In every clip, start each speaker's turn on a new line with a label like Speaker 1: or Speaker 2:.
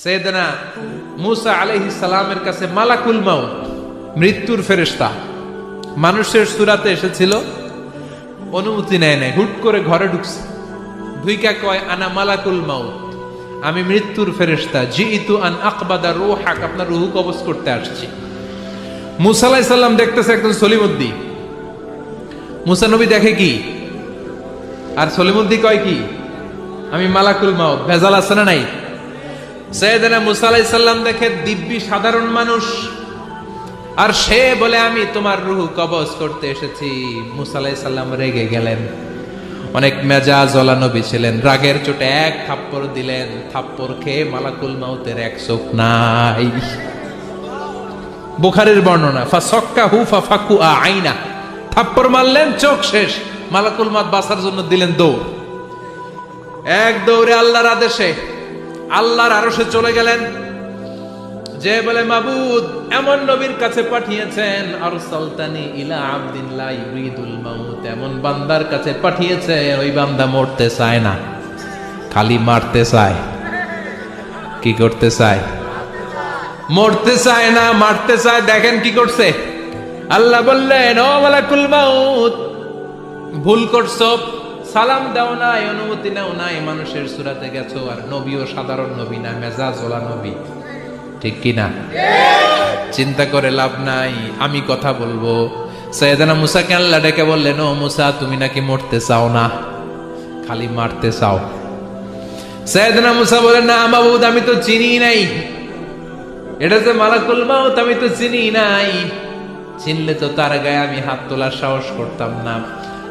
Speaker 1: সৈয়দনা মুসা আলহি সালামের কাছে মালাকুল মাউত, মৃত্যুর ফেরেশতা। মানুষের সুরাতে এসেছিল, অনুমতি নেয় নাই, হুট করে ঘরে ঢুকছে। ধুইকা কয়, আনা মালাকুল মাউত, আমি মৃত্যুর ফেরেশতা জি ইতু আন আকবাদা রোহাক, আপনার রুহু কবজ করতে আসছি। মুসা আলাইহিস সাল্লাম দেখতেছে একজন সলিমুদ্দি। মুসা নবী দেখে কি? আর সলিমুদ্দি কয় কি? আমি মালাকুল মাউত, ভেজাল আছে না নাই? সৈয়দনা মুসা সাল্লাম দেখে দিব্যি সাধারণ মানুষ। আর সে বলে, আমি তোমার রুহু কবজ করতে এসেছি। মুসা সাল্লাম রেগে গেলেন। অনেক মেজা ওলা নবী ছিলেন। রাগের চোটে এক থাপ্পড় দিলেন। থাপ্পড় খেয়ে মালাকুল মাউতের এক চোখ নাই। বুখারের বর্ণনা ফা সক্কা হু ফা ফাকু আইনা। থাপ্পড় মারলেন, চোখ শেষ। মালাকুল মাত বাসার জন্য দিলেন দৌড়। এক দৌড়ে আল্লাহর আদেশে আল্লাহর আরশে চলে গেলেন। যে বলে, মাবুদ, এমন নবীর কাছে পাঠিয়েছেন আর সালতানি ইলা আবদিন ইউরিদুল মাউত। এমন বান্দার কাছে পাঠিয়েছে ওই বান্দা মরতে চায় না, খালি মারতে চায়। কি করতে চায়? মরতে চায় না, মারতে চায়। দেখেন কি করছে। আল্লাহ বললেন, ও মালাকুল মাউত, ভুল করছ সালাম দাও নাই, অনুমতি নাও নাই, মানুষের সুরাতে গেছো আর নবীও সাধারণ নবী না, মেজাজ ওলা নবী। ঠিক কি না? চিন্তা করে লাভ নাই, আমি কথা বলব। সৈয়দানা মুসাকে আল্লাহ ডেকে বললেন, ও মুসা, তুমি নাকি মরতে চাও না? খালি মারতে চাও। সৈয়দানা মুসা বলেন না মাবুদ, আমি তো চিনি নাই। এটা যে মালাকুল মাউত, আমি তো চিনি নাই। চিনলে তো তার গায়ে আমি হাত তোলার সাহস করতাম না।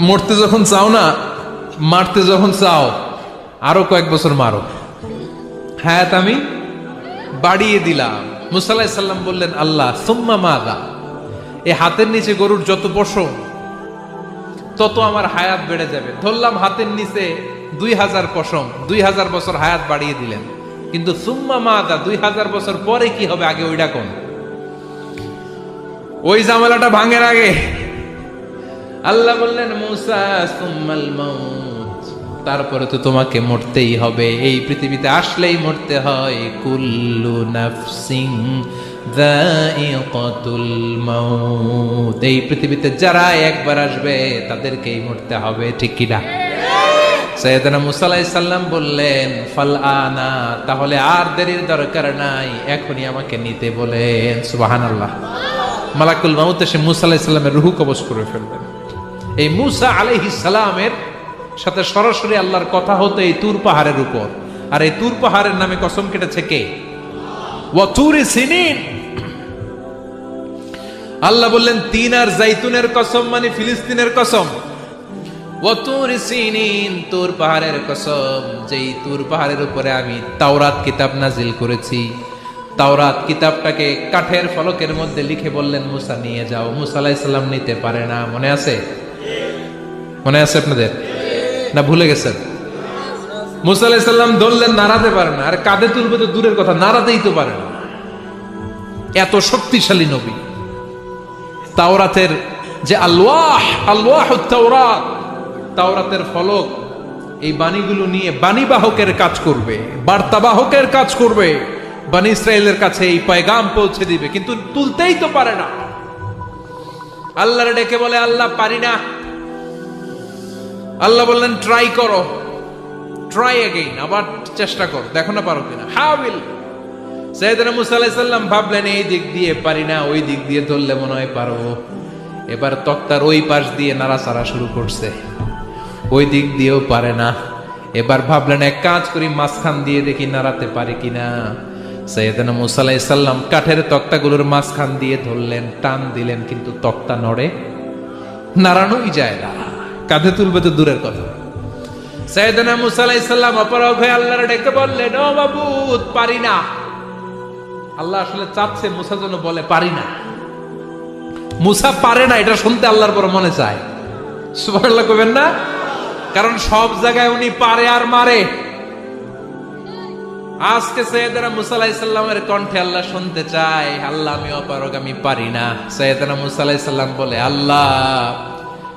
Speaker 1: মরতে যখন চাও না, মারতে যখন চাও, আরও কয়েক বছর মারো। হায়াত আমি বাড়িয়ে দিলাম। মুসাল্লাহ সাল্লাম বললেন, আল্লাহ, সুম্মা মাদা এই হাতের নিচে গরুর যত পশম, তত আমার হায়াত বেড়ে যাবে। ধরলাম হাতের নিচে দুই হাজার পশম, দুই হাজার বছর হায়াত বাড়িয়ে দিলেন। কিন্তু সুম্মা মাদা দুই হাজার বছর পরে কি হবে, আগে ওইটা কোন? ওই জামেলাটা ভাঙের আগে আল্লাহ বললেন, মুসা, সুম্মাল মাউত। তারপরে তো তোমাকে মরতেই হবে। এই পৃথিবীতে আসলেই মরতে হয়। কুল্লু নাফসিং মাউত। এই পৃথিবীতে যারা একবার আসবে, তাদেরকেই মরতে হবে, ঠিক কিনা সৈয়দনা মুসা আলাইহিস সাল্লাম বললেন, ফাল আনা, তাহলে আর দেরির দরকার নাই। এখনই আমাকে নিতে বলেন। সুবহানাল্লাহ। মালাকুল মাউত এসে মুসা আলাইহিস সাল্লামের রুহু কবজ করে ফেললেন। এই মুসা আলাইহিস সালামের সাথে সরাসরি আল্লাহর কথা হতো এই তুর পাহাড়ের উপর। আর এই তুর পাহাড়ের নামে কসম কেটেছে কে? আল্লাহ বললেন, তিন আর জাইতুনের কসম মানে ফিলিস্তিনের কসম। তুর পাহাড়ের কসম, যেই তুর পাহাড়ের উপরে আমি তাওরাত কিতাব নাজিল করেছি। তাওরাত কিতাবটাকে কাঠের ফলকের মধ্যে লিখে বললেন, মুসা, নিয়ে যাও। মুসা আলাইহিস সালাম নিতে পারে না, মনে আছে? মনে আছে আপনাদের? না ভুলে গেছেন? মুসা আলাইসাল্লাম নাড়াতে পারে না। আর কাঁধে তুলবে তো দূরের কথা, নাড়াতেই তো পারে না। এত শক্তিশালী নবী। তাওরাতের যে আল্লাহ আল্লাহ তাওরাত তাওরাতের ফলক, এই বাণীগুলো নিয়ে বাণীবাহকের কাজ করবে বার্তাবাহকের কাজ করবে, বাণী ইসরায়েলের কাছে এই পায়গাম পৌঁছে দিবে। কিন্তু তুলতেই তো পারে না। আল্লাহরে ডেকে বলে, আল্লাহ, পারি না। আল্লাহ বললেন ট্রাই করো। ট্রাই এগেইন আবার চেষ্টা করো। দেখো না পারো কিনা? হাবিল সৈয়দনা মুসা আলাইহিস সাল্লাম ভাবলেন, এই দিক দিয়ে পারি না, ওই দিক দিয়ে ধরলে মনে হয় পারব। এবার তক্তার ওই পাশ দিয়ে নাড়াচাড়া শুরু করছে। ওই দিক দিয়েও পারে না। এবার ভাবলেন, এক কাজ করি, মাঝখান দিয়ে দেখি নাড়াতে পারি কিনা? সৈয়দনা মুসা সাল্লাম কাঠের তক্তাগুলোর মাঝখান দিয়ে ধরলেন, টান দিলেন, কিন্তু তক্তা নড়ে। নাড়ানোই যায় না। কাঁধে তুলবে তো দূরের কথা। সৈয়দনা মুসা আলাইহিস সালাম হয়ে আল্লাহর ডেকে বললেন, ও বাবু পারি না। আল্লাহ আসলে চাচ্ছে মুসা যেন বলে, পারি না। মুসা পারে না, এটা শুনতে আল্লাহর বড় মনে চায়। সুবহানাল্লাহ কবেন না? কারণ সব জায়গায় উনি পারে আর মারে। আজকে সৈয়দনা মুসা আলাইসাল্লামের কণ্ঠে আল্লাহ শুনতে চায়, আল্লাহ, আমি অপারগ, আমি পারি না। সৈয়দনা মুসা আলাইসাল্লাম বলে, আল্লাহ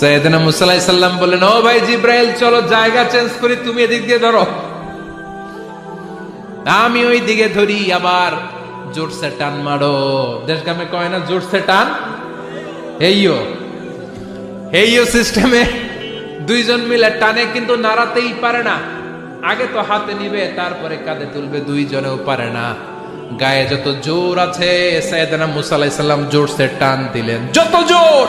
Speaker 1: সৈয়দনা মুসাল্লাহ সাল্লাম বললেন, ও ভাই জিব্রাইল, চলো জায়গা চেঞ্জ করি, তুমি এদিক দিয়ে ধরো। আমি ওই দিকে ধরি, আবার জোরসে টান মারো। দেশ গ্রামে কয় না, জোরসে টান? এইও এইও সিস্টেমে দুইজন মিলে টানে, কিন্তু নাড়াতেই পারে না। আগে তো হাতে নিবে, তারপরে কাঁধে তুলবে, দুইজনেও পারে না। গায়ে যত জোর আছে, সৈয়দনা মুসা আলাইহিস সালাম জোরসে টান দিলেন। যত জোর!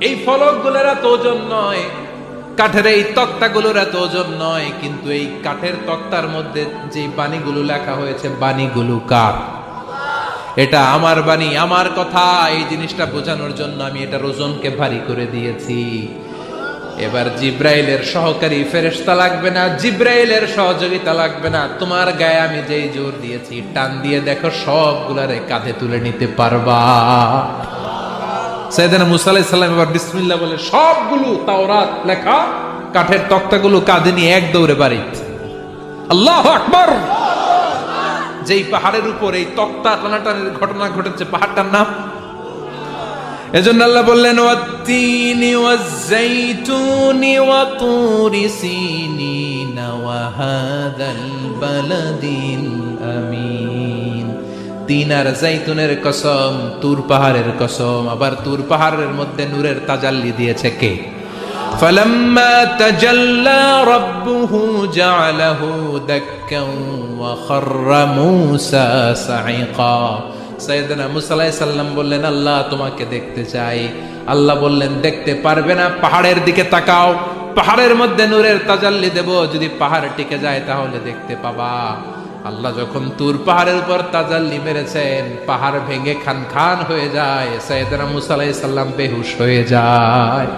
Speaker 1: এই ফলকগুলোর এত ওজন নয়, কাঠের এই তক্তাগুলোর এত ওজন নয়, কিন্তু এই কাঠের তক্তার মধ্যে যে বাণীগুলো লেখা হয়েছে, বাণীগুলো কার? এটা আমার বাণী, আমার কথা, এই জিনিসটা বোঝানোর জন্য আমি এটার ওজনকে ভারী করে দিয়েছি। এবার জিব্রাইলের সহকারী ফেরেশতা লাগবে না, জিব্রাইলের সহযোগিতা লাগবে না। তোমার গায়ে আমি যেই জোর দিয়েছি, টান দিয়ে দেখো সবগুলারে কাঁধে তুলে নিতে পারবা। সাইদানা মুসা আলাইহিস সালাম এবার বিসমিল্লাহ বলে, সবগুলো তাওরাত লেখা, কাঠের তক্তাগুলো কাঁধে নিয়ে এক দৌড়ে বাড়ি। আল্লাহু আকবার! যেই পাহাড়ের উপর এই তক্তা টানাটানের ঘটনা ঘটেছে, পাহাড়টার নাম? এজন্য আল্লাহ বললেন, ওয়াত্তিনি ওয়াজ্জাইতুনি ওয়াতুরি সিনিন ওয়া হাদাল বালাদিল আমিন। তিন আর জাইতুনের কসম তুর পাহাড়ের কসম আবার তুর পাহাড়ের মধ্যে নূরের তাজাল্লি দিয়েছে কে فلما تجلى ربه جعله دكا وخر موسى صعقا সৈয়দনা মুসা আলাইহিস সালাম বললেন আল্লাহ তোমাকে দেখতে চাই আল্লাহ বললেন দেখতে পারবে না পাহাড়ের দিকে তাকাও পাহাড়ের মধ্যে নূরের তাজাল্লি দেব যদি পাহাড় টিকে যায় তাহলে দেখতে পাবা আল্লাহ যখন তুর পাহাড়ের উপর তাজাল্লি মেরেছেন, পাহাড় ভেঙে খান খান হয়ে যায় সৈয়দনা মুসা আলাইহিস সালাম বেহুশ হয়ে যায়।